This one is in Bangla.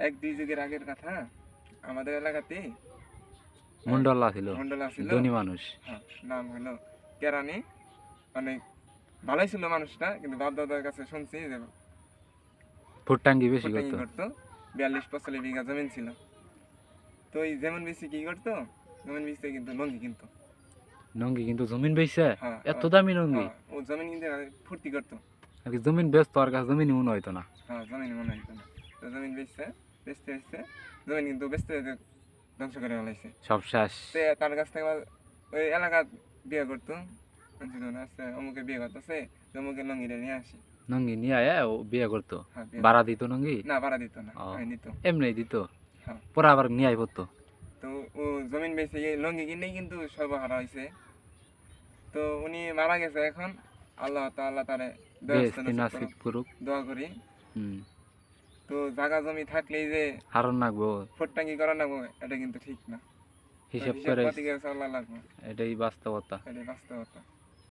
এক দুই যুগের আগের কথা আমাদের এলাকাতে মন্ডলা ছিল মন্ডল আছিল ধনী মানুষ। হ্যাঁ, নাম হলো কেরানি। অনেক ভালোই ছিল মানুষটা কিন্তু বাপ দাদার কাছে শুনছি যে ফুটটাঙ্গি বেশি করতো। বিয়াল্লিশ পঁচাল্লিশ বিঘা জমিন ছিল। তো এই যেমন বেশি কি করতো জমিন বেশি কিন্তু লঙ্গি কিন্তু। নঙ্গি কিন্তু জমিন বেচছে হ্যাঁ, এত দামি নঙ্গি হ্যাঁ, ও জমিন কিন্তু ফুর্তি করতো। আর কি জমিন বেচতো আর কাছে জমিনই মনে হইতো না। হ্যাঁ জমিন মনে হইতো না। তো জমিন বেচছে বেচতে বেচতে জমিন কিন্তু বেচতে ধ্বংস করে ফেলাইছে। সব শেষ। তার কাছ থেকে ওই এলাকা বিয়ে করতো। আচ্ছা অমুকে বিয়ে করতেছে অমুকে লঙ্গিরে নিয়ে আসি। নঙ্গি নিয়ে আয়া ও বিয়ে করতো? হ্যাঁ, ভাড়া দিত নঙ্গি না ভাড়া দিত না দিত এমনি দিত? হ্যাঁ। পরে আবার নিয়ে আই পড়তো তো ও জমিন বেচে লঙ্গি কিনেই কিন্তু সর্বহারা হয়েছে তো উনি মারা গেছে এখন। আল্লাহ তাআলা তারে দোয়া করি। হুম। তো জায়গা জমি থাকলেই যে হারণ নাগবো। ফোরটাঙ্গি করা নাগবো এটা কিন্তু ঠিক না। হিসাব করে করে চলা লাগবে। এটাই বাস্তবতা। এটাই বাস্তবতা।